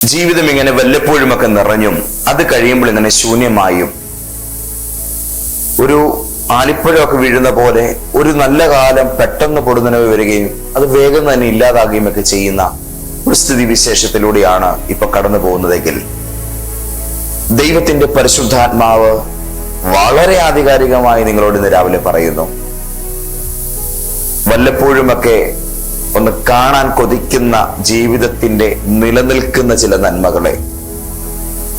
ജീവിതം ഇങ്ങനെ വല്ലപ്പോഴുമൊക്കെ നിറഞ്ഞും അത് കഴിയുമ്പോൾ ഇങ്ങനെ ശൂന്യമായും. ഒരു ആലിപ്പഴമൊക്കെ വീഴുന്ന പോലെ ഒരു നല്ല കാലം പെട്ടെന്ന് പൊടുന്നനവ് വരികയും അത് വേഗം തന്നെ ഇല്ലാതാകുകയും ഒക്കെ ചെയ്യുന്ന ഒരു സ്ഥിതി വിശേഷത്തിലൂടെയാണ് ഇപ്പൊ കടന്നു പോകുന്നതെങ്കിൽ. ദൈവത്തിന്റെ പരിശുദ്ധാത്മാവ് വളരെ ആധികാരികമായി നിങ്ങളോട് ഇന്ന് രാവിലെ പറയുന്നു. വല്ലപ്പോഴുമൊക്കെ ഒന്ന് കാണാൻ കൊതിക്കുന്ന ജീവിതത്തിന്റെ നിലനിൽക്കുന്ന ചില നന്മകളെ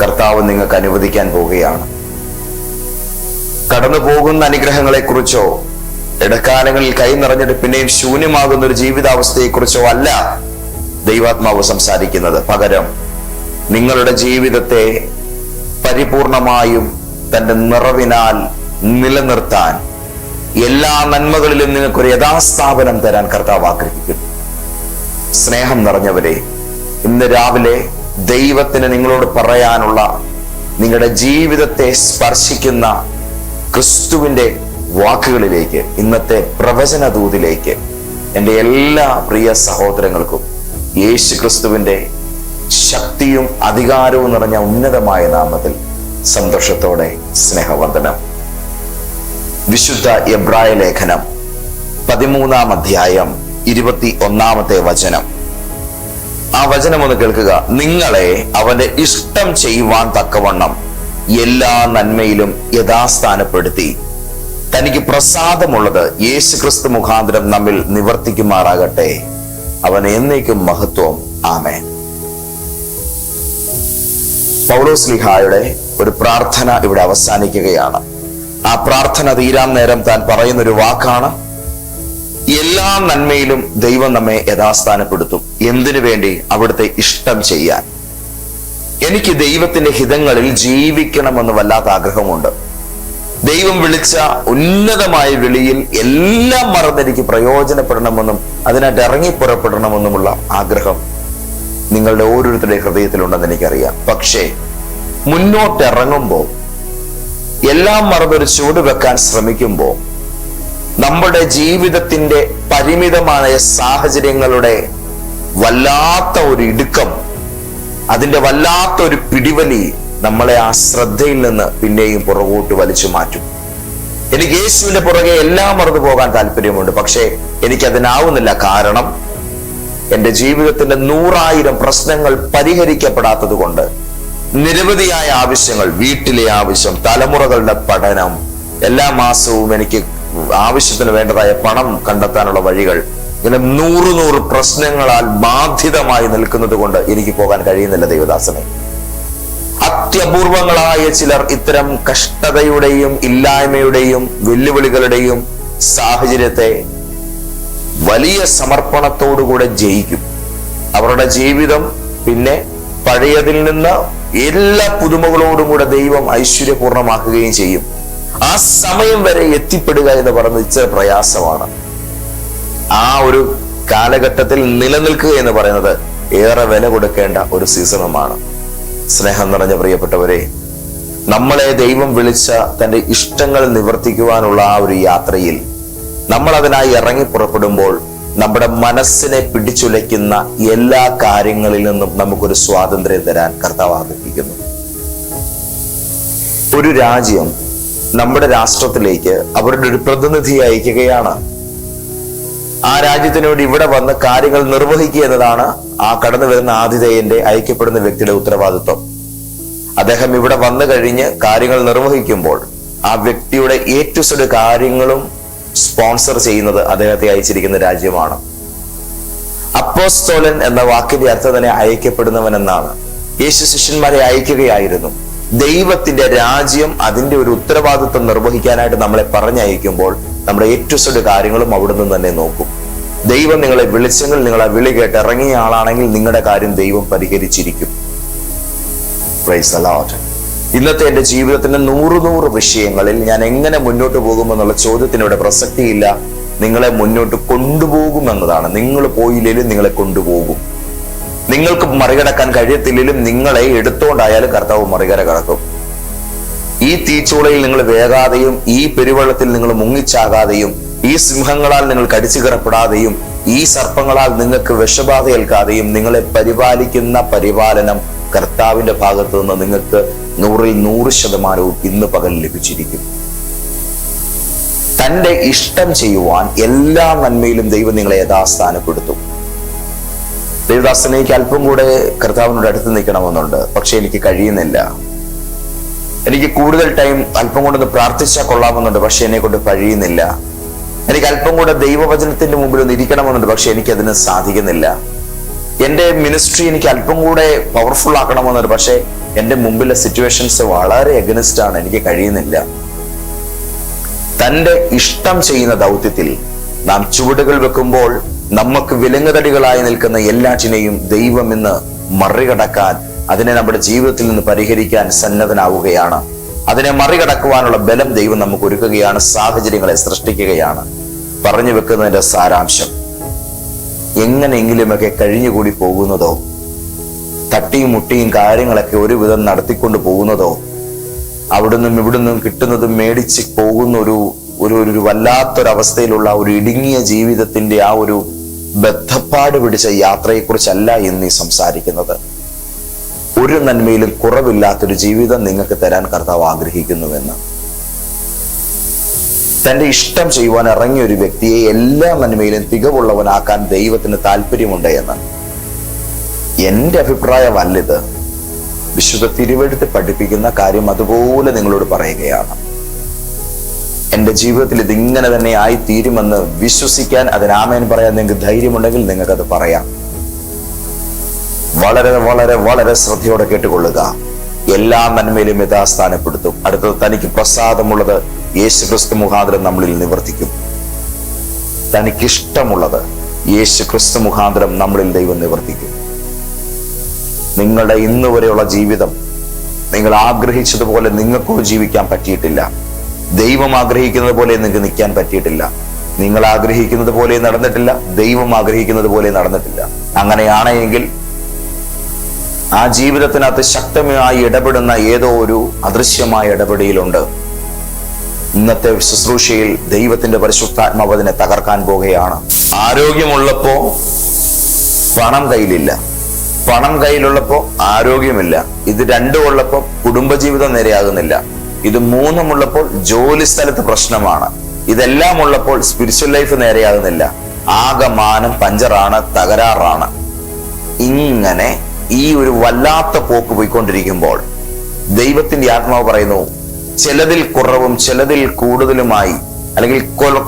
കർത്താവ് നിങ്ങൾക്ക് അനുവദിക്കാൻ പോവുകയാണ്. കടന്നു പോകുന്ന അനുഗ്രഹങ്ങളെ കുറിച്ചോ ഇടക്കാലങ്ങളിൽ കൈ നിറഞ്ഞിട്ട് പിന്നെയും ശൂന്യമാകുന്ന ഒരു ജീവിതാവസ്ഥയെക്കുറിച്ചോ അല്ല ദൈവാത്മാവ് സംസാരിക്കുന്നത്. പകരം നിങ്ങളുടെ ജീവിതത്തെ പരിപൂർണമായും തന്റെ നിറവിനാൽ നിലനിർത്താൻ എല്ലാ നന്മകളിലും നിങ്ങൾക്കൊരു യഥാസ്ഥാപനം തരാൻ കർത്താവ് ആഗ്രഹിക്കുന്നു. സ്നേഹം നിറഞ്ഞവരെ ഇന്ന് രാവിലെ ദൈവത്തിന് നിങ്ങളോട് പറയാനുള്ള നിങ്ങളുടെ ജീവിതത്തെ സ്പർശിക്കുന്ന ക്രിസ്തുവിന്റെ വാക്കുകളിലേക്ക് ഇന്നത്തെ പ്രവചന ദൂതിലേക്ക് എന്റെ എല്ലാ പ്രിയ സഹോദരങ്ങൾക്കും യേശു ക്രിസ്തുവിന്റെ ശക്തിയും അധികാരവും നിറഞ്ഞ ഉന്നതമായ നാമത്തിൽ സന്തോഷത്തോടെ സ്നേഹവന്ദനം. വിശുദ്ധ എബ്രായ ലേഖനം പതിമൂന്നാം അധ്യായം ഇരുപത്തി ഒന്നാമത്തെ വചനം. ആ വചനം ഒന്ന് കേൾക്കുക. നിങ്ങളെ അവന്റെ ഇഷ്ടം ചെയ്യുവാൻ തക്കവണ്ണം എല്ലാ നന്മയിലും യഥാസ്ഥാനപ്പെടുത്തി. തനിക്ക് പ്രസാദമുള്ളത് യേശു ക്രിസ്തു മുഖാന്തരം നമ്മിൽ നിവർത്തിക്കുമാറാകട്ടെ. അവൻ എന്നേക്കും മഹത്വം. ആമേ പൗലോസ് ലിഹായുടെ ഒരു പ്രാർത്ഥന ഇവിടെ അവസാനിക്കുകയാണ്. ആ പ്രാർത്ഥന തീരാൻ നേരം താൻ പറയുന്നൊരു വാക്കാണ്. എല്ലാ നന്മയിലും ദൈവം നമ്മെ യഥാസ്ഥാനപ്പെടുത്തും. എന്തിനു വേണ്ടി? അവിടുത്തെ ഇഷ്ടം ചെയ്യാൻ. എനിക്ക് ദൈവത്തിന്റെ ഹിതങ്ങളിൽ ജീവിക്കണമെന്ന് വല്ലാത്ത ആഗ്രഹമുണ്ട്. ദൈവം വിളിച്ച ഉന്നതമായ വിളിയിൽ എല്ലാം മറന്നെനിക്ക് പ്രയോജനപ്പെടണമെന്നും അതിനായിട്ട് ഇറങ്ങി പുറപ്പെടണമെന്നുമുള്ള ആഗ്രഹം നിങ്ങളുടെ ഓരോരുത്തരുടെ ഹൃദയത്തിലുണ്ടെന്ന് എനിക്കറിയാം. പക്ഷേ മുന്നോട്ടിറങ്ങുമ്പോൾ എല്ലാം മറന്നൊരു ചൂട് വെക്കാൻ ശ്രമിക്കുമ്പോൾ നമ്മുടെ ജീവിതത്തിന്റെ പരിമിതമായ സാഹചര്യങ്ങളുടെ വല്ലാത്ത ഒരു ഇടുക്കം അതിന്റെ വല്ലാത്ത ഒരു പിടിവലി നമ്മളെ ആ ശ്രദ്ധയിൽ നിന്ന് പിന്നെയും പുറകോട്ട് വലിച്ചു മാറ്റും. എനിക്ക് യേശുവിന്റെ പുറകെ എല്ലാം മറന്നു പോകാൻ താല്പര്യമുണ്ട് പക്ഷേ എനിക്ക് അതിനാവുന്നില്ല കാരണം എന്റെ ജീവിതത്തിന്റെ നൂറായിരം പ്രശ്നങ്ങൾ പരിഹരിക്കപ്പെടാത്തത് കൊണ്ട് നിരവധിയായ ആവശ്യങ്ങൾ വീട്ടിലെ ആവശ്യം തലമുറകളുടെ പഠനം. എല്ലാ മാസവും എനിക്ക് ആവശ്യത്തിന് വേണ്ടതായ പണം കണ്ടെത്താനുള്ള വഴികൾ. ഇങ്ങനെ നൂറ് നൂറ് പ്രശ്നങ്ങളാൽ ബാധിതമായി നിൽക്കുന്നത് കൊണ്ട് എനിക്ക് പോകാൻ കഴിയുന്നില്ല ദൈവദാസനെ. അത്യപൂർവങ്ങളായ ചിലർ ഇത്തരം കഷ്ടതയുടെയും ഇല്ലായ്മയുടെയും വെല്ലുവിളികളുടെയും സാഹചര്യത്തെ വലിയ സമർപ്പണത്തോടുകൂടെ ജയിക്കും. അവരുടെ ജീവിതം പിന്നെ പഴയതിൽ നിന്ന് എല്ലാ പുതുമകളോടും കൂടെ ദൈവം ഐശ്വര്യപൂർണമാക്കുകയും ചെയ്യും. ആ സമയം വരെ എത്തിപ്പെടുക എന്ന് പറയുന്നത് ഇച്ചിരി പ്രയാസമാണ്. ആ ഒരു കാലഘട്ടത്തിൽ നിലനിൽക്കുക എന്ന് പറയുന്നത് ഏറെ വില കൊടുക്കേണ്ട ഒരു സീസണുമാണ്. സ്നേഹം നിറഞ്ഞ പ്രിയപ്പെട്ടവരെ നമ്മളെ ദൈവം വിളിച്ച തന്റെ ഇഷ്ടങ്ങൾ നിവർത്തിക്കുവാനുള്ള ആ ഒരു യാത്രയിൽ നമ്മൾ അതിനായി ഇറങ്ങി പുറപ്പെടുമ്പോൾ നമ്മുടെ മനസ്സിനെ പിടിച്ചുലയ്ക്കുന്ന എല്ലാ കാര്യങ്ങളിൽ നിന്നും നമുക്കൊരു സ്വാതന്ത്ര്യം തരാൻ കർത്താവ് ആഗ്രഹിക്കുന്നു. ഒരു രാജ്യം നമ്മുടെ രാഷ്ട്രത്തിലേക്ക് അവരുടെ ഒരു പ്രതിനിധി അയക്കുകയാണ്. ആ രാജ്യത്തിനോട് ഇവിടെ വന്ന് കാര്യങ്ങൾ നിർവഹിക്കുക എന്നതാണ് ആ കടന്നു വരുന്ന ആതിഥേയന്റെ അയക്കപ്പെടുന്ന വ്യക്തിയുടെ ഉത്തരവാദിത്വം. അദ്ദേഹം ഇവിടെ വന്നു കഴിഞ്ഞ് കാര്യങ്ങൾ നിർവഹിക്കുമ്പോൾ ആ വ്യക്തിയുടെ ഏറ്റു കാര്യങ്ങളും സ്പോൺസർ ചെയ്യുന്നത് അദ്ദേഹത്തെ അയച്ചിരിക്കുന്ന രാജ്യമാണ്. അപ്പോസ്തോലൻ എന്ന വാക്കിന്റെ അർത്ഥം തന്നെ അയക്കപ്പെടുന്നവൻ എന്നാണ് യേശു ശിഷ്യന്മാരെ അയക്കുകയായിരുന്നു. ദൈവത്തിന്റെ രാജ്യം അതിന്റെ ഒരു ഉത്തരവാദിത്വം നിർവഹിക്കാനായിട്ട് നമ്മളെ പറഞ്ഞയക്കുമ്പോൾ നമ്മുടെ ഏറ്റവും കാര്യങ്ങളും അവിടെ നിന്ന് തന്നെ നോക്കും. ദൈവം നിങ്ങളെ വിളിച്ചെങ്കിൽ നിങ്ങളെ വിളി കേട്ട് ഇറങ്ങിയ ആളാണെങ്കിൽ നിങ്ങളുടെ കാര്യം ദൈവം പരിഹരിച്ചിരിക്കും. പ്രൈസ് അലോട്ട് ഇന്നത്തെ എന്റെ ജീവിതത്തിന്റെ നൂറ് നൂറ് വിഷയങ്ങളിൽ ഞാൻ എങ്ങനെ മുന്നോട്ട് പോകുമെന്നുള്ള ചോദ്യത്തിനിവിടെ പ്രസക്തിയില്ല. നിങ്ങളെ മുന്നോട്ട് കൊണ്ടുപോകും എന്നതാണ്. നിങ്ങൾ പോയില്ലെങ്കിലും നിങ്ങളെ കൊണ്ടുപോകും. നിങ്ങൾക്ക് മറികടക്കാൻ കഴിയത്തില്ലെങ്കിലും നിങ്ങളെ എടുത്തോണ്ടായാലും കർത്താവ് മറികര കടക്കും. ഈ തീച്ചൂളയിൽ നിങ്ങൾ വേകാതെയും ഈ പെരുവെള്ളത്തിൽ നിങ്ങൾ മുങ്ങിച്ചാകാതെയും ഈ സിംഹങ്ങളാൽ നിങ്ങൾ കടിച്ചു കിറപ്പെടാതെയും ഈ സർപ്പങ്ങളാൽ നിങ്ങൾക്ക് വിഷബാധ ഏൽക്കാതെയും നിങ്ങളെ പരിപാലിക്കുന്ന പരിപാലനം കർത്താവിന്റെ ഭാഗത്തു നിന്ന് നിങ്ങൾക്ക് നൂറിൽ നൂറ് ശതമാനവും ഇന്ന് പകൽ ലഭിച്ചിരിക്കും തന്റെ ഇഷ്ടം ചെയ്യുവാൻ എല്ലാ നന്മയിലും ദൈവം നിങ്ങളെ യഥാസ്ഥാനപ്പെടുത്തും. ദേവദാസനെ എനിക്ക് അല്പം കൂടെ കർത്താവിനോട് അടുത്ത് നിൽക്കണമെന്നുണ്ട്. പക്ഷെ എനിക്ക് കഴിയുന്നില്ല. എനിക്ക് കൂടുതൽ ടൈം അല്പം കൊണ്ടൊന്ന് പ്രാർത്ഥിച്ചാൽ കൊള്ളാമെന്നുണ്ട്. പക്ഷെ എന്നെ കൊണ്ട് കഴിയുന്നില്ല. എനിക്ക് അല്പം കൂടെ ദൈവവചനത്തിന്റെ മുമ്പിൽ ഒന്ന് ഇരിക്കണമെന്നുണ്ട്. പക്ഷെ എനിക്ക് അതിന് സാധിക്കുന്നില്ല. എന്റെ മിനിസ്ട്രി എനിക്ക് അല്പം കൂടെ പവർഫുൾ ആക്കണമെന്നുണ്ട് പക്ഷെ എന്റെ മുമ്പിലെ സിറ്റുവേഷൻസ് വളരെ എഗനിസ്റ്റ് ആണ്. എനിക്ക് കഴിയുന്നില്ല. തന്റെ ഇഷ്ടം ചെയ്യുന്ന ദൗത്യത്തിൽ നാം ചുവടുകൾ വെക്കുമ്പോൾ നമുക്ക് വിലങ്ങുതടികളായി നിൽക്കുന്ന എല്ലാറ്റിനെയും ദൈവം ഇന്ന് മറികടക്കാൻ അതിനെ നമ്മുടെ ജീവിതത്തിൽ നിന്ന് പരിഹരിക്കാൻ സന്നദ്ധനാവുകയാണ്. അതിനെ മറികടക്കുവാനുള്ള ബലം ദൈവം നമുക്ക് ഒരുക്കുകയാണ് സാഹചര്യങ്ങളെ സൃഷ്ടിക്കുകയാണ്. പറഞ്ഞു വെക്കുന്നതിന്റെ സാരാംശം എങ്ങനെയെങ്കിലുമൊക്കെ കഴിഞ്ഞുകൂടി പോകുന്നതോ തട്ടിയും മുട്ടിയും കാര്യങ്ങളൊക്കെ ഒരുവിധം നടത്തിക്കൊണ്ട് പോകുന്നതോ അവിടുന്നും ഇവിടുന്നും കിട്ടുന്നതും മേടിച്ച് പോകുന്ന ഒരു ഒരു ഒരു വല്ലാത്തൊരവസ്ഥയിലുള്ള ഒരു ഇടുങ്ങിയ ജീവിതത്തിന്റെ ആ ഒരു ബദ്ധപ്പാട് പിടിച്ച യാത്രയെക്കുറിച്ചല്ല ഇന്ന് ഈ സംസാരിക്കുന്നത്. ഒരു നന്മയിലും കുറവില്ലാത്തൊരു ജീവിതം നിങ്ങൾക്ക് തരാൻ കർത്താവ് ആഗ്രഹിക്കുന്നുവെന്ന്. തന്റെ ഇഷ്ടം ചെയ്യുവാൻ ഇറങ്ങിയ ഒരു വ്യക്തിയെ എല്ലാ നന്മയിലും തികവുള്ളവനാക്കാൻ ദൈവത്തിന് താല്പര്യമുണ്ട് എന്ന്. എന്റെ അഭിപ്രായമല്ലിത് വിശുദ്ധ തിരുവെടുത്ത് പഠിപ്പിക്കുന്ന കാര്യം അതുപോലെ നിങ്ങളോട് പറയുകയാണ്. എന്റെ ജീവിതത്തിൽ ഇതിങ്ങനെ തന്നെ ആയി തീരുമെന്ന് വിശ്വസിക്കാൻ അതിനാമേൻ പറയാൻ നിങ്ങൾക്ക് ധൈര്യമുണ്ടെങ്കിൽ നിങ്ങൾക്കത് പറയാം. വളരെ വളരെ വളരെ ശ്രദ്ധയോടെ കേട്ടുകൊള്ളുക. എല്ലാ നന്മയിലും യഥാസ്ഥാനപ്പെടുത്തും. അടുത്തത് തനിക്ക് പ്രസാദമുള്ളത് യേശു ക്രിസ്തു മുഖാന്തരം നമ്മളിൽ നിവർത്തിക്കും. തനിക്കിഷ്ടമുള്ളത് യേശു ക്രിസ്തു മുഖാന്തരം നമ്മളിൽ ദൈവം നിവർത്തിക്കും. നിങ്ങളുടെ ഇന്ന് വരെയുള്ള ജീവിതം നിങ്ങൾ ആഗ്രഹിച്ചതുപോലെ നിങ്ങൾക്കോ ജീവിക്കാൻ പറ്റിയിട്ടില്ല. ദൈവം ആഗ്രഹിക്കുന്നത് പോലെ നിങ്ങൾക്ക് നിൽക്കാൻ പറ്റിയിട്ടില്ല. നിങ്ങൾ ആഗ്രഹിക്കുന്നത് പോലെ നടന്നിട്ടില്ല. ദൈവം ആഗ്രഹിക്കുന്നത് പോലെ നടന്നിട്ടില്ല. അങ്ങനെയാണെങ്കിൽ ആ ജീവിതത്തിനകത്ത് ശക്തമായി ഇടപെടുന്ന ഏതോ ഒരു അദൃശ്യമായ ഇടപെടലുണ്ട്. ഇന്നത്തെ ശുശ്രൂഷയിൽ ദൈവത്തിന്റെ പരിശുദ്ധാത്മാവ് അതിനെ തകർക്കാൻ പോവുകയാണ് ആരോഗ്യമുള്ളപ്പോ പണം കയ്യിലില്ല. പണം കയ്യിലുള്ളപ്പോ ആരോഗ്യമില്ല. ഇത് രണ്ടും ഉള്ളപ്പോ കുടുംബജീവിതം നേരെയാകുന്നില്ല. ഇത് മൂന്നുമുള്ളപ്പോൾ ജോലി സ്ഥലത്ത് പ്രശ്നമാണ്. ഇതെല്ലാം ഉള്ളപ്പോൾ സ്പിരിച്വൽ ലൈഫ് നേരെയാകുന്നില്ല. ആകമാനം പഞ്ചറാണ് തകരാറാണ്. ഇങ്ങനെ ഈ ഒരു വല്ലാത്ത പോക്ക് പോയിക്കൊണ്ടിരിക്കുമ്പോൾ ദൈവത്തിന്റെ ആത്മാവ് പറയുന്നു ചിലതിൽ കുറവും ചിലതിൽ കൂടുതലുമായി അല്ലെങ്കിൽ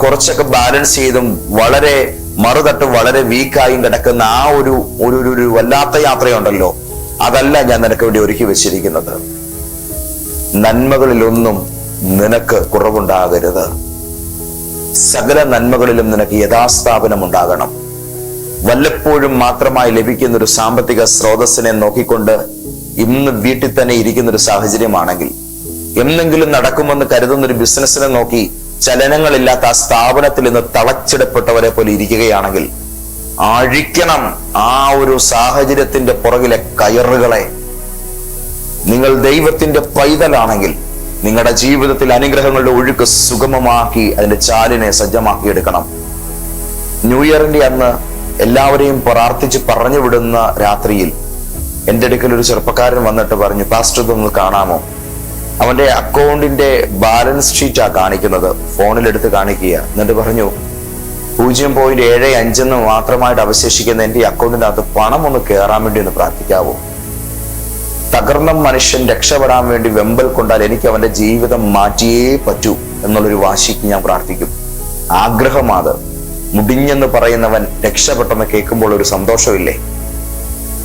കുറച്ചൊക്കെ ബാലൻസ് ചെയ്തും വളരെ മറുതട്ട് വളരെ വീക്കായും കിടക്കുന്ന ആ ഒരു ഒരു ഒരു- വല്ലാത്ത യാത്രയുണ്ടല്ലോ. അതല്ല ഞാൻ നിനക്ക് വേണ്ടി ഒരുക്കി വെച്ചിരിക്കുന്നത്. നന്മകളിലൊന്നും നിനക്ക് കുറവുണ്ടാകരുത്. സകല നന്മകളിലും നിനക്ക് യഥാസ്ഥാപനം ഉണ്ടാകണം. വല്ലപ്പോഴും മാത്രമായി ലഭിക്കുന്ന ഒരു സാമ്പത്തിക സ്രോതസ്സിനെ നോക്കിക്കൊണ്ട് ഇന്ന് വീട്ടിൽ തന്നെ ഇരിക്കുന്ന ഒരു സാഹചര്യമാണെങ്കിൽ എന്നെങ്കിലും നടക്കുമെന്ന് കരുതുന്ന ഒരു ബിസിനസ്സിനെ നോക്കി ചലനങ്ങളില്ലാത്ത ആ സ്ഥാപനത്തിൽ നിന്ന് തളച്ചിടപ്പെട്ടവരെ പോലെ ഇരിക്കുകയാണെങ്കിൽ ആഴിക്കണം ആ ഒരു സാഹചര്യത്തിന്റെ പുറകിലെ കയറുകളെ. നിങ്ങൾ ദൈവത്തിന്റെ പൈതലാണെങ്കിൽ നിങ്ങളുടെ ജീവിതത്തിൽ അനുഗ്രഹങ്ങളുടെ ഒഴുക്ക് സുഗമമാക്കി അതിന്റെ ചാലിനെ സജ്ജമാക്കി എടുക്കണം. ന്യൂ ഇയറിന്റെ അന്ന് എല്ലാവരെയും പ്രാർത്ഥിച്ച് പറഞ്ഞു വിടുന്ന രാത്രിയിൽ എന്റെ അടുക്കൽ ഒരു ചെറുപ്പക്കാരൻ വന്നിട്ട് പറഞ്ഞു പാസ്റ്റർ ഇതൊന്ന് കാണാമോ? അവന്റെ അക്കൗണ്ടിന്റെ ബാലൻസ് ഷീറ്റാ കാണിക്കുന്നത്. ഫോണിലെടുത്ത് കാണിക്കുക. എന്നിട്ട് പറഞ്ഞു പൂജ്യം പോയിന്റ് ഏഴ് അഞ്ചെന്ന് മാത്രമായിട്ട് അവശേഷിക്കുന്ന എന്റെ അക്കൗണ്ടിനകത്ത് പണം ഒന്ന് കയറാൻ വേണ്ടി ഒന്ന് പ്രാർത്ഥിക്കാവോ. തകർന്ന മനുഷ്യൻ രക്ഷപ്പെടാൻ വേണ്ടി വെമ്പൽ കൊണ്ടാൽ എനിക്ക് അവന്റെ ജീവിതം മാറ്റിയേ പറ്റൂ എന്നുള്ളൊരു വാശിക്ക് ഞാൻ പ്രാർത്ഥിക്കും. ആഗ്രഹമാത്. മുടിഞ്ഞെന്ന് പറയുന്നവൻ രക്ഷപ്പെട്ടെന്ന് കേൾക്കുമ്പോൾ ഒരു സന്തോഷമില്ലേ?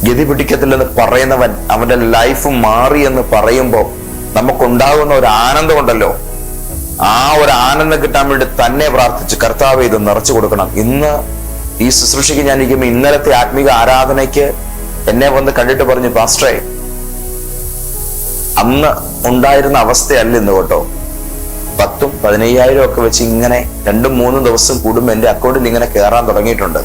ഗതി പിടിക്കത്തില്ലെന്ന് പറയുന്നവൻ അവന്റെ ലൈഫ് മാറി എന്ന് പറയുമ്പോൾ നമുക്കുണ്ടാകുന്ന ഒരു ആനന്ദമുണ്ടല്ലോ ആ ഒരു ആനന്ദം കിട്ടാൻ വേണ്ടി തന്നെ പ്രാർത്ഥിച്ച് കർത്താവ് ഇത് നിറച്ചു കൊടുക്കണം. ഇന്ന് ഈ ശുശ്രൂഷയ്ക്ക് ഞാൻ ഇരിക്കുമ്പോൾ ഇന്നലത്തെ ആത്മീക ആരാധനയ്ക്ക് എന്നെ വന്ന് കണ്ടിട്ട് പറഞ്ഞു പാസ്റ്ററേ അന്ന് ഉണ്ടായിരുന്ന അവസ്ഥയല്ല ഇന്ന് കേട്ടോ. പത്തും പതിനയ്യായിരം ഒക്കെ വെച്ച് ഇങ്ങനെ രണ്ടും മൂന്നും ദിവസം കൂടുമ്പോൾ എന്റെ അക്കൗണ്ടിൽ ഇങ്ങനെ കയറാൻ തുടങ്ങിയിട്ടുണ്ട്.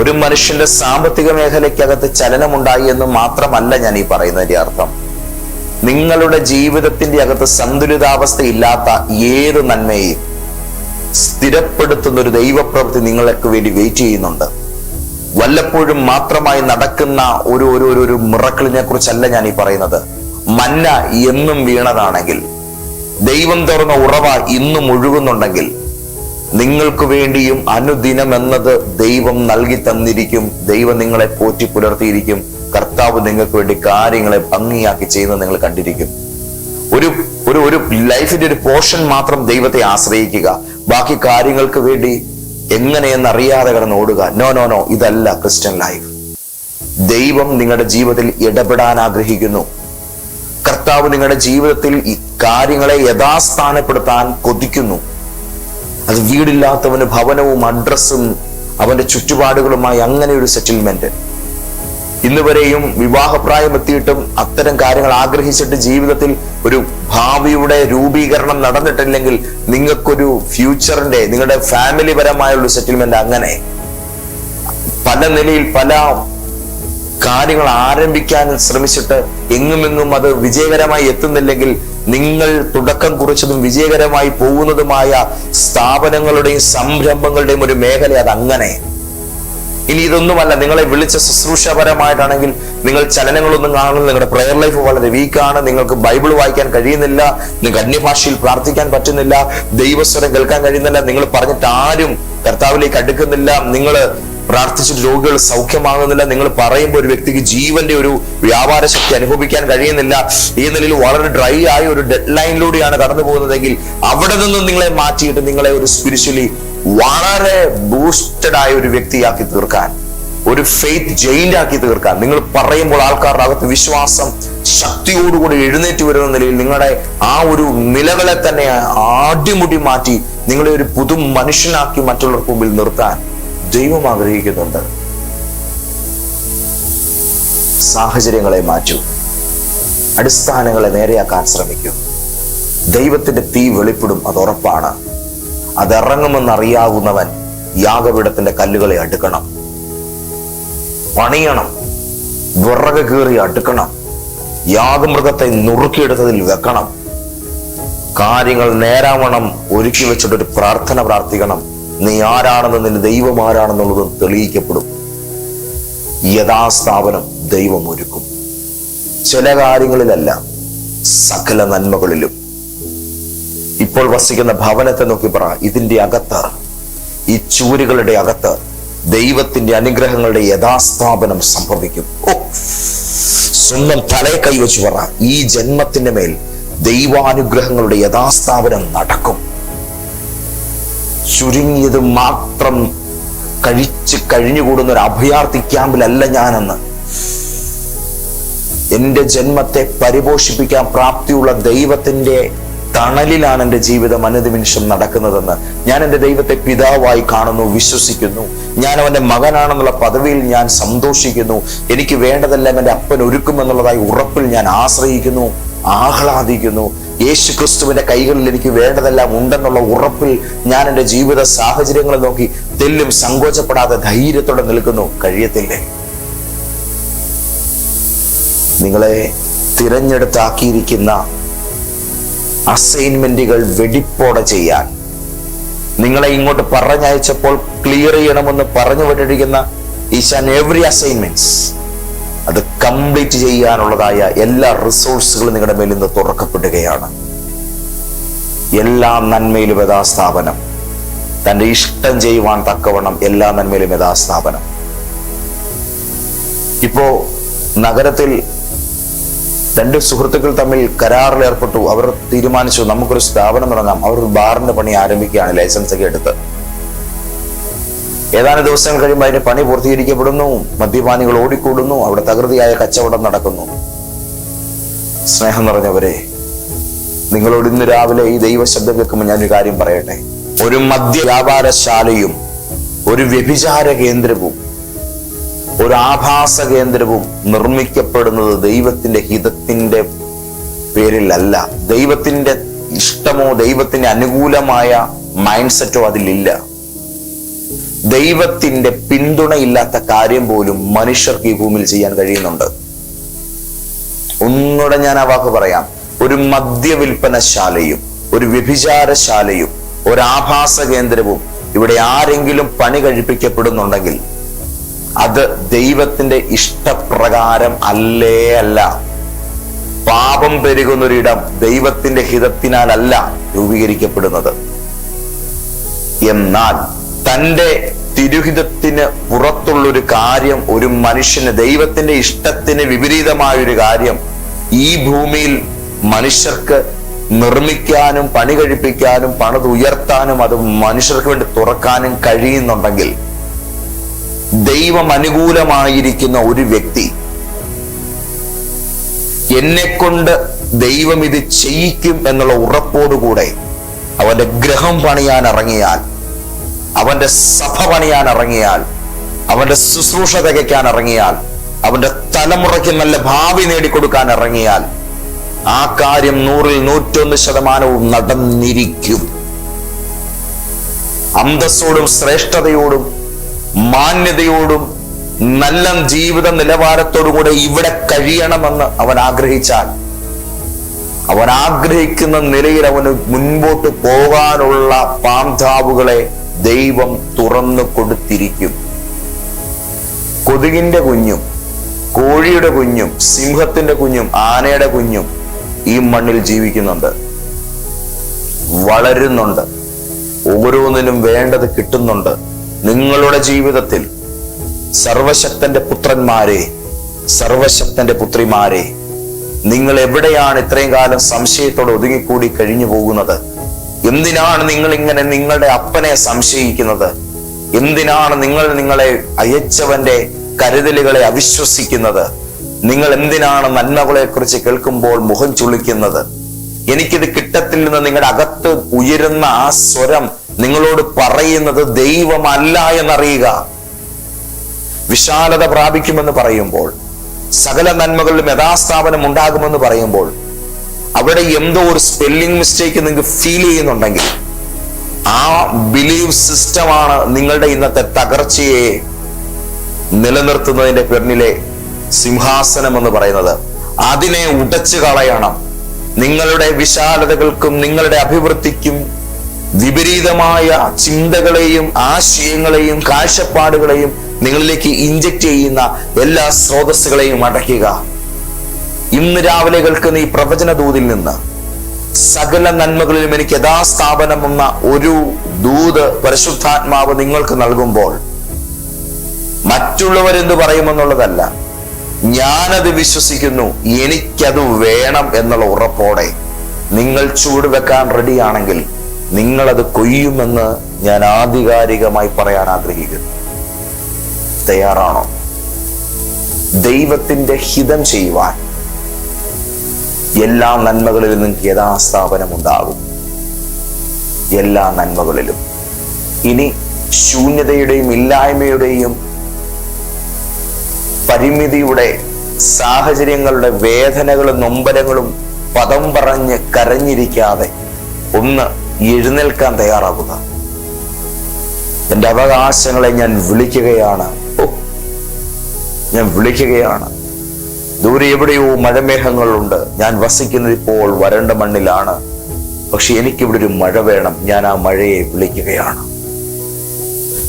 ഒരു മനുഷ്യന്റെ സാമ്പത്തിക മേഖലയ്ക്കകത്ത് ചലനമുണ്ടായി എന്ന് മാത്രമല്ല ഞാൻ ഈ പറയുന്നതിന്റെ അർത്ഥം. നിങ്ങളുടെ ജീവിതത്തിന്റെ അകത്ത് സന്തുലിതാവസ്ഥ ഇല്ലാത്ത ഏത് നന്മയെയും സ്ഥിരപ്പെടുത്തുന്ന ഒരു ദൈവപ്രവൃത്തി നിങ്ങൾക്ക് വേണ്ടി വെയിറ്റ് ചെയ്യുന്നുണ്ട്. വല്ലപ്പോഴും മാത്രമായി നടക്കുന്ന ഒരു ഒരു ഒരു ഒരു മിറക്കിളിനെ കുറിച്ചല്ല ഞാൻ ഈ പറയുന്നത്. മന്ന എന്നും വീണതാണെങ്കിൽ ദൈവം തുറന്ന ഉറവ ഇന്നും ഒഴുകുന്നുണ്ടെങ്കിൽ നിങ്ങൾക്ക് വേണ്ടിയും അനുദിനം എന്നത് ദൈവം നൽകി തന്നിരിക്കും. ദൈവം നിങ്ങളെ പോറ്റി പുലർത്തിയിരിക്കും. കർത്താവ് നിങ്ങൾക്ക് വേണ്ടി കാര്യങ്ങളെ ഭംഗിയാക്കി ചെയ്യുന്നത് നിങ്ങൾ കണ്ടിരിക്കും. ഒരു ഒരു ഒരു ലൈഫിന്റെ ഒരു പോർഷൻ മാത്രം ദൈവത്തെ ആശ്രയിക്കുക. ബാക്കി കാര്യങ്ങൾക്ക് വേണ്ടി എങ്ങനെയെന്ന് അറിയാതെ കിടന്ന് ഓടുക. നോ നോ നോ ഇതല്ല ക്രിസ്ത്യൻ ലൈഫ് ദൈവം നിങ്ങളുടെ ജീവിതത്തിൽ ഇടപെടാൻ ആഗ്രഹിക്കുന്നു. കർത്താവ് നിങ്ങളുടെ ജീവിതത്തിൽ ഈ കാര്യങ്ങളെ യഥാസ്ഥാനപ്പെടുത്താൻ കൊതിക്കുന്നു. അത് വീടില്ലാത്തവന് ഭവനവും അഡ്രസ്സും അവന്റെ ചുറ്റുപാടുകളുമായി അങ്ങനെ ഒരു സെറ്റിൽമെന്റ് ഇന്ന് വരെയും വിവാഹപ്രായം എത്തിയിട്ടും അത്തരം കാര്യങ്ങൾ ആഗ്രഹിച്ചിട്ട് ജീവിതത്തിൽ ഒരു ഭാവിയുടെ രൂപീകരണം നടന്നിട്ടില്ലെങ്കിൽ നിങ്ങൾക്കൊരു ഫ്യൂച്ചറിന്റെ നിങ്ങളുടെ ഫാമിലി പരമായുള്ള സെറ്റിൽമെന്റ് അങ്ങനെ പല നിലയിൽ പല കാര്യങ്ങൾ ആരംഭിക്കാൻ ശ്രമിച്ചിട്ട് എങ്ങുമെങ്ങും അത് വിജയകരമായി എത്തുന്നില്ലെങ്കിൽ നിങ്ങൾ തുടക്കം കുറിച്ചതും വിജയകരമായി പോകുന്നതുമായ സ്ഥാപനങ്ങളുടെയും സംരംഭങ്ങളുടെയും ഒരു മേഖല അത് അങ്ങനെ ഇനി ഇതൊന്നുമല്ല നിങ്ങളെ വിളിച്ച ശുശ്രൂഷപരമായിട്ടാണെങ്കിൽ നിങ്ങൾ ചലനങ്ങളൊന്നും കാണുന്നില്ല നിങ്ങളുടെ പ്രയർ ലൈഫ് വളരെ വീക്കാണ് നിങ്ങൾക്ക് ബൈബിൾ വായിക്കാൻ കഴിയുന്നില്ല നിങ്ങൾക്ക് അന്യഭാഷയിൽ പ്രാർത്ഥിക്കാൻ പറ്റുന്നില്ല ദൈവസ്വരം കേൾക്കാൻ കഴിയുന്നില്ല നിങ്ങൾ പറഞ്ഞിട്ട് ആരും കർത്താവിലേക്ക് അടുക്കുന്നില്ല നിങ്ങൾ പ്രാർത്ഥിച്ചിട്ട് രോഗികൾ സൗഖ്യമാകുന്നില്ല നിങ്ങൾ പറയുമ്പോൾ ഒരു വ്യക്തിക്ക് ജീവന്റെ ഒരു വ്യാപാര ശക്തി അനുഭവിക്കാൻ കഴിയുന്നില്ല ഈ നിലയിൽ വളരെ ഡ്രൈ ആയ ഒരു ഡെഡ് ലൈനിലൂടെയാണ് കടന്നു പോകുന്നതെങ്കിൽ അവിടെ നിന്നും നിങ്ങളെ മാറ്റിയിട്ട് നിങ്ങളെ ഒരു സ്പിരിച്വലി വളരെ ബൂസ്റ്റഡ് ആയ ഒരു വ്യക്തിയാക്കി തീർക്കാൻ ഒരു ഫെയ്ത്ത് ജെയിന്റ് ആക്കി തീർക്കാൻ നിങ്ങൾ പറയുമ്പോൾ ആൾക്കാരുടെ അകത്ത് വിശ്വാസം ശക്തിയോടുകൂടി എഴുന്നേറ്റ് വരുന്ന നിലയിൽ നിങ്ങളുടെ ആ ഒരു നിലകളെ തന്നെ ആടിമുടി മാറ്റി നിങ്ങളെ ഒരു പുതു മനുഷ്യനാക്കി മറ്റുള്ളവർക്ക് മുമ്പിൽ നിർത്താൻ ദൈവം ആഗ്രഹിക്കുന്നുണ്ട്. സാഹചര്യങ്ങളെ മാറ്റൂ. അടിസ്ഥാനങ്ങളെ നേരെയാക്കാൻ ശ്രമിക്കൂ. ദൈവത്തിന്റെ തീ വെളിപ്പെടും അത് ഉറപ്പാണ്. അതിറങ്ങുമെന്നറിയാവുന്നവൻ യാഗപീഠത്തിന്റെ കല്ലുകളെ അടുക്കണം. പണിയണം. വിറക് കീറി അടുക്കണം. യാഗമൃഗത്തെ നുറുക്കിയെടുത്തതിൽ വെക്കണം. കാര്യങ്ങൾ നേരാവണം ഒരുക്കി വെച്ചിട്ടൊരു പ്രാർത്ഥന പ്രാർത്ഥിക്കണം. നീ ആരാണെന്ന് നിന്റെ ദൈവം ആരാണെന്നുള്ളത് തെളിയിക്കപ്പെടും. യഥാസ്ഥാപനം ദൈവം ഒരുക്കും. ചില കാര്യങ്ങളിലല്ല സകല നന്മകളിലും. ഇപ്പോൾ വസിക്കുന്ന ഭവനത്തെ നോക്കി പറ. ഇതിന്റെ അകത്ത് ഈ ചൂരുകളുടെ അകത്ത് ദൈവത്തിന്റെ അനുഗ്രഹങ്ങളുടെ യഥാസ്ഥാപനം സംഭവിക്കും. ഓ സ്വന്തം തലയെ കൈവച്ച് പറ. ഈ ജന്മത്തിന്റെ മേൽ ദൈവാനുഗ്രഹങ്ങളുടെ യഥാസ്ഥാപനം നടക്കും. ചുരുങ്ങിയത് മാത്രം കഴിച്ച് കഴിഞ്ഞുകൂടുന്ന ഒരു അഭയാർത്ഥി ക്യാമ്പിലല്ല ഞാനെന്ന്. എന്റെ ജന്മത്തെ പരിപോഷിപ്പിക്കാൻ പ്രാപ്തിയുള്ള ദൈവത്തിന്റെ തണലിലാണ് എന്റെ ജീവിതം അനുനിമിഷം നടക്കുന്നതെന്ന്. ഞാൻ എന്റെ ദൈവത്തെ പിതാവായി കാണുന്നു വിശ്വസിക്കുന്നു. ഞാൻ അവന്റെ മകനാണെന്നുള്ള പദവിയിൽ ഞാൻ സന്തോഷിക്കുന്നു. എനിക്ക് വേണ്ടതെല്ലാം എന്റെ അപ്പൻ ഒരുക്കുമെന്നുള്ളതായി ഉറപ്പിൽ ഞാൻ ആശ്രയിക്കുന്നു ആഹ്ലാദിക്കുന്നു. യേശു ക്രിസ്തുവിന്റെ കൈകളിൽ എനിക്ക് വേണ്ടതെല്ലാം ഉണ്ടെന്നുള്ള ഉറപ്പിൽ ഞാൻ എന്റെ ജീവിത സാഹചര്യങ്ങളെ നോക്കി തെല്ലും സങ്കോചപ്പെടാതെ ധൈര്യത്തോടെ നിൽക്കുന്നു. കഴിയത്തില്ലേ? നിങ്ങളെ തിരഞ്ഞെടുത്താക്കിയിരിക്കുന്ന അസൈൻമെന്റുകൾ വെടിപ്പോടെ ചെയ്യാൻ. നിങ്ങളെ ഇങ്ങോട്ട് പറഞ്ഞയച്ചപ്പോൾ ക്ലിയർ ചെയ്യണമെന്ന് പറഞ്ഞു വിട്ടിരിക്കുന്ന ഈച്ച് ആൻഡ് എവറി അസൈൻമെന്റ്സ് അത് കംപ്ലീറ്റ് ചെയ്യാനുള്ളതായ എല്ലാ റിസോഴ്സുകളും നിങ്ങളുടെ മേലിൽ നിന്ന് തുറക്കപ്പെടുകയാണ്. എല്ലാ നന്മയിലും യഥാസ്ഥാപനം. തന്റെ ഇഷ്ടം ചെയ്യുവാൻ തക്കവണ്ണം എല്ലാ നന്മയിലും യഥാസ്ഥാപനം. ഇപ്പോ നഗരത്തിൽ രണ്ട് സുഹൃത്തുക്കൾ തമ്മിൽ കരാറിൽ ഏർപ്പെട്ടു. അവർ തീരുമാനിച്ചു നമുക്കൊരു സ്ഥാപനം തുടങ്ങാം. അവർ ബാറിന്റെ പണി ആരംഭിക്കുകയാണ് ലൈസൻസ് ഒക്കെ എടുത്ത്. ഏതാനും ദിവസങ്ങൾ കഴിയുമ്പോൾ അതിന്റെ പണി പൂർത്തീകരിക്കപ്പെടുന്നു മദ്യപാനികൾ ഓടിക്കൂടുന്നു അവിടെ തകൃതിയായ കച്ചവടം നടക്കുന്നു. സ്നേഹം നിറഞ്ഞവരെ നിങ്ങളോട് ഇന്ന് രാവിലെ ഈ ദൈവ ശബ്ദം കേൾക്കുമ്പോൾ ഞാനൊരു കാര്യം പറയട്ടെ. ഒരു മദ്യ വ്യാപാരശാലയും ഒരു വ്യഭിചാര കേന്ദ്രവും ഒരു ആഭാസ കേന്ദ്രവും നിർമ്മിക്കപ്പെടുന്നത് ദൈവത്തിന്റെ ഹിതത്തിന്റെ പേരിലല്ല. ദൈവത്തിന്റെ ഇഷ്ടമോ ദൈവത്തിന് അനുകൂലമായ മൈൻഡ് സെറ്റോ അതിലില്ല. ദൈവത്തിന്റെ പിന്തുണയില്ലാത്ത കാര്യം പോലും മനുഷ്യർക്ക് ഈ ഭൂമിയിൽ ചെയ്യാൻ കഴിയുന്നുണ്ട്. ഒന്നുകൂടെ ഞാൻ ആ വാക്ക് പറയാം. ഒരു മദ്യവിൽപ്പനശാലയും ഒരു വ്യഭിചാരശാലയും ആഭാസ കേന്ദ്രവും ഇവിടെ ആരെങ്കിലും പണി കഴിപ്പിക്കപ്പെടുന്നുണ്ടെങ്കിൽ അത് ദൈവത്തിന്റെ ഇഷ്ടപ്രകാരം അല്ലേ അല്ല. പാപം പെരുകുന്നൊരിടം ദൈവത്തിന്റെ ഹിതത്തിനാലല്ല രൂപീകരിക്കപ്പെടുന്നത്. എന്നാൽ തന്റെ തിരുഹിതത്തിന് പുറത്തുള്ളൊരു കാര്യം ഒരു മനുഷ്യന് ദൈവത്തിന്റെ ഇഷ്ടത്തിന് വിപരീതമായൊരു കാര്യം ഈ ഭൂമിയിൽ മനുഷ്യർക്ക് നിർമ്മിക്കാനും പണി കഴിപ്പിക്കാനും പണിത് ഉയർത്താനും അത് മനുഷ്യർക്ക് വേണ്ടി തുറക്കാനും കഴിയുന്നുണ്ടെങ്കിൽ ദൈവം അനുകൂലമായിരിക്കുന്ന ഒരു വ്യക്തി എന്നെ കൊണ്ട് ദൈവം ഇത് ചെയ്യിക്കും എന്നുള്ള ഉറപ്പോടുകൂടെ അവന്റെ ഗ്രഹം പണിയാൻ ഇറങ്ങിയാൽ അവന്റെ സഭ പണിയാൻ ഇറങ്ങിയാൽ അവന്റെ ശുശ്രൂഷ തികയ്ക്കാൻ ഇറങ്ങിയാൽ അവന്റെ തലമുറയ്ക്ക് നല്ല ഭാവി നേടിക്കൊടുക്കാൻ ഇറങ്ങിയാൽ ആ കാര്യം നൂറിൽ നൂറ്റൊന്ന് ശതമാനവും നടന്നിരിക്കും. അന്തസ്സോടും ശ്രേഷ്ഠതയോടും മാന്യതയോടും നല്ല ജീവിത നിലവാരത്തോടും കൂടെ ഇവിടെ കഴിയണമെന്ന് അവൻ ആഗ്രഹിച്ചാൽ അവൻ ആഗ്രഹിക്കുന്ന നിലയിൽ അവന് മുൻപോട്ട് പോകാനുള്ള പാന്താവുകളെ ദൈവം തുറന്നു കൊടുത്തിരിക്കും. കൊതുകിന്റെ കുഞ്ഞും കോഴിയുടെ കുഞ്ഞും സിംഹത്തിന്റെ കുഞ്ഞും ആനയുടെ കുഞ്ഞും ഈ മണ്ണിൽ ജീവിക്കുന്നുണ്ട്. വളരുന്നുണ്ട്. ഓരോന്നിനും വേണ്ടത് കിട്ടുന്നുണ്ട്. നിങ്ങളുടെ ജീവിതത്തിൽ സർവശക്തന്റെ പുത്രന്മാരെ സർവശക്തന്റെ പുത്രിമാരെ നിങ്ങൾ എവിടെയാണ് ഇത്രയും കാലം സംശയത്തോടെ ഒതുങ്ങിക്കൂടി കഴിഞ്ഞു പോകുന്നത്? എന്തിനാണ് നിങ്ങൾ ഇങ്ങനെ നിങ്ങളുടെ അപ്പനെ സംശയിക്കുന്നത്? എന്തിനാണ് നിങ്ങൾ നിങ്ങളെ അയച്ചവന്റെ കരുതലുകളെ അവിശ്വസിക്കുന്നത്? നിങ്ങൾ എന്തിനാണ് നന്മകളെ കുറിച്ച് കേൾക്കുമ്പോൾ മുഖം ചുളിക്കുന്നത്? എനിക്കിത് കിട്ടത്തില്ലെന്ന് നിങ്ങളുടെ അകത്ത് ഉയരുന്ന ആ സ്വരം നിങ്ങളോട് പറയുന്നത് ദൈവമല്ല എന്നറിയുക. വിശാലത പ്രാപിക്കുമെന്ന് പറയുമ്പോൾ സകല നന്മകളിലും യഥാസ്ഥാപനം ഉണ്ടാകുമെന്ന് പറയുമ്പോൾ അവിടെ എന്തോ ഒരു സ്പെല്ലിംഗ് മിസ്റ്റേക്ക് നിങ്ങൾക്ക് ഫീൽ ചെയ്യുന്നുണ്ടെങ്കിൽ ആ ബിലീവ് സിസ്റ്റമാണ് നിങ്ങളുടെ ഇന്നത്തെ തകർച്ചയെ നിലനിർത്തുന്നതിന്റെ പിന്നിലെ സിംഹാസനം എന്ന് പറയുന്നത്. അതിനെ ഉടച്ചു കളയണം. നിങ്ങളുടെ വിശാലതകൾക്കും നിങ്ങളുടെ അഭിവൃദ്ധിക്കും വിപരീതമായ ചിന്തകളെയും ആശയങ്ങളെയും കാഴ്ചപ്പാടുകളെയും നിങ്ങളിലേക്ക് ഇഞ്ചക്ട് ചെയ്യുന്ന എല്ലാ സ്രോതസ്സുകളെയും അടയ്ക്കുക. ഇന്ന് രാവിലെ കേൾക്കുന്ന ഈ പ്രവചന ദൂതിൽ നിന്ന് സകല നന്മകളിലും എനിക്ക് യഥാസ്ഥാപനം എന്ന ഒരു ദൂത് പരിശുദ്ധാത്മാവ് നിങ്ങൾക്ക് നൽകുമ്പോൾ മറ്റുള്ളവരെന്ത് പറയുമെന്നുള്ളതല്ല ഞാനത് വിശ്വസിക്കുന്നു എനിക്കത് വേണം എന്നുള്ള ഉറപ്പോടെ നിങ്ങൾ ചൂട് വെക്കാൻ റെഡിയാണെങ്കിൽ നിങ്ങളത് കൊയ്യുമെന്ന് ഞാൻ ആധികാരികമായി പറയാൻ ആഗ്രഹിക്കുന്നു. തയ്യാറാണോ? ദൈവത്തിന്റെ ഹിതം ചെയ്യുവാൻ എല്ലാ നന്മകളിലും നിങ്ങൾക്ക് യഥാസ്ഥാപനം ഉണ്ടാകും എല്ലാ നന്മകളിലും. ഇനി ശൂന്യതയുടെയും ഇല്ലായ്മയുടെയും പരിമിതിയുടെ സാഹചര്യങ്ങളുടെ വേദനകളും നൊമ്പരങ്ങളും പദം പറഞ്ഞ് കരഞ്ഞിരിക്കാതെ ഒന്ന് എഴുന്നേൽക്കാൻ തയ്യാറാവുക എന്റെ അവകാശങ്ങളെ ഞാൻ വിളിക്കുകയാണ്. ഓ ഞാൻ വിളിക്കുകയാണ്. ദൂരെ എവിടെയോ മഴമേഘങ്ങളുണ്ട്. ഞാൻ വസിക്കുന്നത് ഇപ്പോൾ വരണ്ട മണ്ണിലാണ്. പക്ഷെ എനിക്കിവിടെ ഒരു മഴ വേണം. ഞാൻ ആ മഴയെ വിളിക്കുകയാണ്.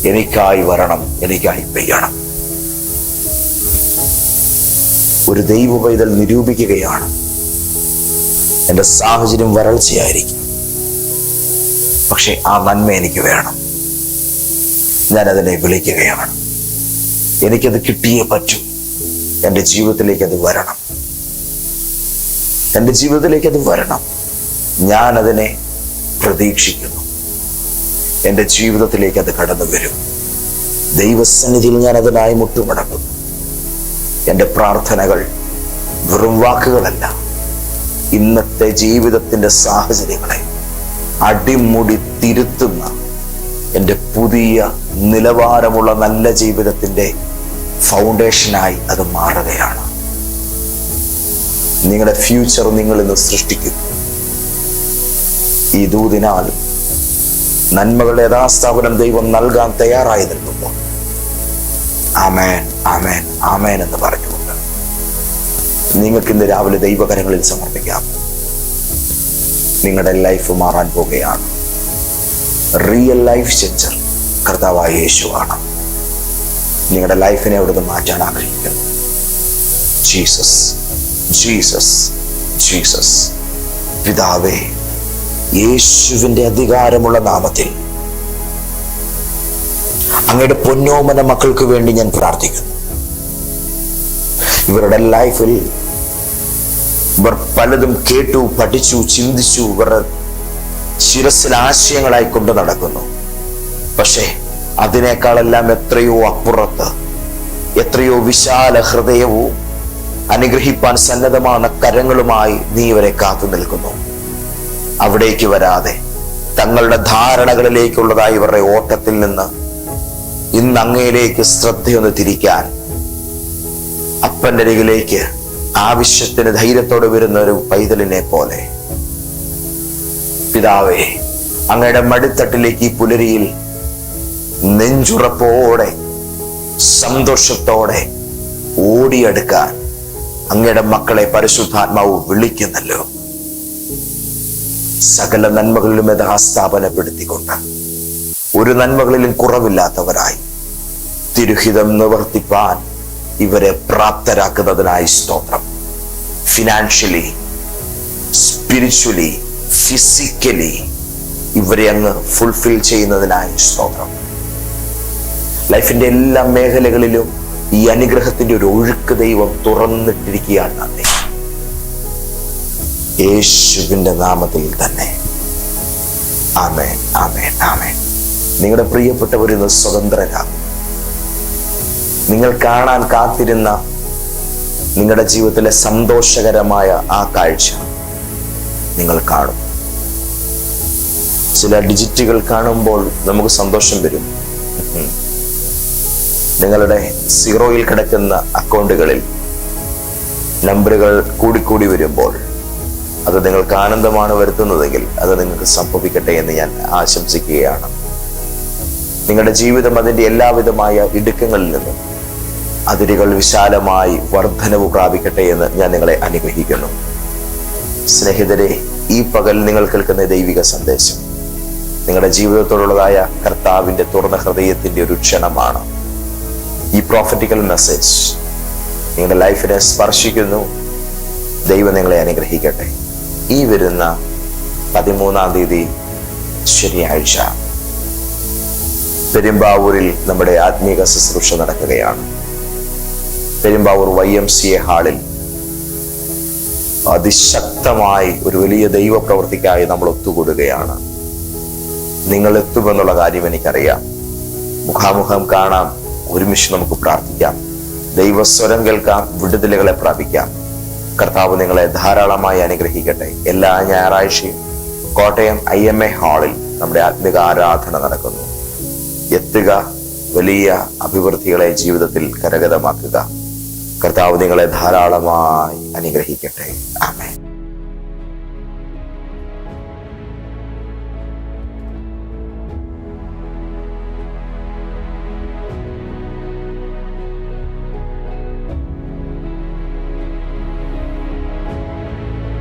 എനിക്കായി വരണം. എനിക്കായി പെയ്യണം. ഒരു ദൈവ പൈതൽ നിരൂപിക്കുകയാണ്. എന്റെ സാഹചര്യം വരൾച്ചയായിരിക്കും. പക്ഷെ ആ നന്മ എനിക്ക് വേണം. അതിനെ വിളിക്കുകയാണ്. എനിക്കത് കിട്ടിയേ പറ്റൂ. എന്റെ ജീവിതത്തിലേക്ക് അത് വരണം. എന്റെ ജീവിതത്തിലേക്ക് അത് വരണം. ഞാൻ അതിനെ പ്രതീക്ഷിക്കുന്നു. എന്റെ ജീവിതത്തിലേക്ക് അത് കടന്നു വരും. ദൈവസന്നിധിയിൽ ഞാൻ അതിനായി മുട്ടുമടക്കുന്നു എന്റെ പ്രാർത്ഥനകൾ വെറും വാക്കുകളല്ല. ഇന്നത്തെ ജീവിതത്തിന്റെ സാഹചര്യങ്ങളെ അടിമുടി തിരുത്തുന്ന എന്റെ പുതിയ നിലവാരമുള്ള നല്ല ജീവിതത്തിന്റെ ഫൗണ്ടേഷനായി അത് മാറുകയാണ്. നിങ്ങളുടെ ഫ്യൂച്ചർ നിങ്ങൾ ഇന്ന് സൃഷ്ടിക്കും. ഈ ദൂതിനാൽ നന്മകളുടെ യഥാസ്ഥാപനം ദൈവം നൽകാൻ തയ്യാറായി നിൽക്കുമ്പോൾ ആമേൻ ആമേൻ ആമേൻ എന്ന് പറഞ്ഞുകൊണ്ട് നിങ്ങൾക്ക് ഇന്ന് രാവിലെ ദൈവകരങ്ങളിൽ സമർപ്പിക്കാം. നിങ്ങളുടെ ലൈഫ് മാറാൻ പോവുകയാണ്. റിയൽ ലൈഫ് ചേഞ്ചർ കർത്താവായ യേശുവാണ്. നിങ്ങളുടെ ലൈഫിനെ അവിടുന്ന് മാറ്റാൻ ആഗ്രഹിക്കുന്നു. ജീസസ് ജീസസ് ജീസസ് പിതാവേ യേശുവിന്റെ അധികാരമുള്ള നാമത്തിൽ അങ്ങയുടെ പൊന്നോമന മക്കൾക്ക് വേണ്ടി ഞാൻ പ്രാർത്ഥിക്കുന്നു. ഇവരുടെ ലൈഫിൽ ഇവർ പലതും കേട്ടു പഠിച്ചു ചിന്തിച്ചു ഇവർ ശിരസിൽ ആശയങ്ങളായി കൊണ്ട് നടക്കുന്നു. പക്ഷേ അതിനേക്കാളെല്ലാം എത്രയോ അപ്പുറത്ത് എത്രയോ വിശാല ഹൃദയവും അനുഗ്രഹിപ്പാൻ സന്നദ്ധമാണ് കരങ്ങളുമായി നീ ഇവരെ കാത്തു നിൽക്കുന്നു. അവിടേക്ക് വരാതെ തങ്ങളുടെ ധാരണകളിലേക്കുള്ളതായി ഇവരുടെ ഓട്ടത്തിൽ നിന്ന് ഇന്ന് അങ്ങയിലേക്ക് ശ്രദ്ധയൊന്ന് തിരിക്കാൻ അപ്പന്റെ അരികിലേക്ക് ആവശ്യത്തിന് ധൈര്യത്തോടെ വരുന്ന ഒരു പൈതലിനെ പോലെ. പിതാവേ അങ്ങയുടെ മടിത്തട്ടിലേക്ക് ഈ പുലരിയിൽ നെഞ്ചുറപ്പോടെ സന്തോഷത്തോടെ ഓടിയെടുക്കാൻ അങ്ങയുടെ മക്കളെ പരിശുദ്ധാത്മാവ് വിളിക്കുന്നല്ലോ. സകല നന്മകളിലും യഥാസ്ഥാപനപ്പെടുത്തിക്കൊണ്ട് ഒരു നന്മകളിലും കുറവില്ലാത്തവരായി തിരുഹിതം നിവർത്തിപ്പാൻ ഇവരെ പ്രാപ്തരാക്കുന്നതിനായി സ്തോത്രം. ഫിനാൻഷ്യലി സ്പിരിച്വലി ഫിസിക്കലി ഇവരെ അങ്ങ് ഫുൾഫിൽ ചെയ്യുന്നതിനായി സ്തോത്രം. ലൈഫിന്റെ എല്ലാ മേഖലകളിലും ഈ അനുഗ്രഹത്തിന്റെ ഒരു ഒഴുക്ക് ദൈവം തുറന്നിട്ടിരിക്കുകയാണ് നന്ദി. യേശുവിന്റെ നാമത്തിൽ തന്നെ. ആമേ ആമേ ആമേ നിങ്ങളുടെ പ്രിയപ്പെട്ടവരിന്ന് സ്വതന്ത്രരാകും. നിങ്ങൾ കാണാൻ കാത്തിരുന്ന നിങ്ങളുടെ ജീവിതത്തിലെ സന്തോഷകരമായ ആ കാഴ്ച നിങ്ങൾ കാണും ചില ഡിജിറ്റുകൾ കാണുമ്പോൾ നമുക്ക് സന്തോഷം വരും. നിങ്ങളുടെ സീറോയിൽ കിടക്കുന്ന അക്കൗണ്ടുകളിൽ നമ്പറുകൾ കൂടിക്കൂടി വരുമ്പോൾ അത് നിങ്ങൾക്ക് ആനന്ദമാണ് വരുത്തുന്നതെങ്കിൽ അത് നിങ്ങൾക്ക് സംഭവിക്കട്ടെ എന്ന് ഞാൻ ആശംസിക്കുകയാണ് നിങ്ങളുടെ ജീവിതം അതിന്റെ എല്ലാവിധമായ ഇടുക്കങ്ങളിൽ നിന്നും അതിരുകൾ വിശാലമായി വർധനവ് പ്രാപിക്കട്ടെ എന്ന് ഞാൻ നിങ്ങളെ അനുഗ്രഹിക്കുന്നു. സ്നേഹിതരെ ഈ പകൽ നിങ്ങൾ കേൾക്കുന്ന ദൈവിക സന്ദേശം നിങ്ങളുടെ ജീവിതത്തോടുള്ളതായ കർത്താവിന്റെ തുറന്ന ഹൃദയത്തിന്റെ ഒരു ക്ഷണമാണ്. ഈ പ്രോഫറ്റിക്കൽ മെസ്സേജ് നിങ്ങളുടെ ലൈഫിനെ സ്പർശിക്കുന്നു. ദൈവം നിങ്ങളെ അനുഗ്രഹിക്കട്ടെ. ഈ വരുന്ന പതിമൂന്നാം തീയതി ശനിയാഴ്ച പെരുമ്പാവൂരിൽ നമ്മുടെ ആത്മീക ശുശ്രൂഷ നടക്കുകയാണ്. Perumbavoor Y M C A ഹാളിൽ അതിശക്തമായി ഒരു വലിയ ദൈവ പ്രവൃത്തിക്കായി നമ്മൾ ഒത്തുകൂടുകയാണ്. നിങ്ങൾ എത്തുമെന്നുള്ള കാര്യം എനിക്കറിയാം. മുഖാമുഖം കാണാം. ഒരുമിച്ച് നമുക്ക് പ്രാർത്ഥിക്കാം. ദൈവസ്വരം കേൾക്കാം. വിടുതലുകളെ പ്രാപിക്കാം. കർത്താവ് നിങ്ങളെ ധാരാളമായി അനുഗ്രഹിക്കട്ടെ. എല്ലാ ഞായറാഴ്ചയും കോട്ടയം ഐ എം എ ഹാളിൽ നമ്മുടെ ആത്മിക ആരാധന നടക്കുന്നു. എത്തുക. വലിയ അഭിവൃദ്ധികളെ ജീവിതത്തിൽ കരഗതമാക്കുക. കർത്താവ് നിങ്ങളെ ധാരാളമായി അനുഗ്രഹിക്കട്ടെ. ആമേൻ.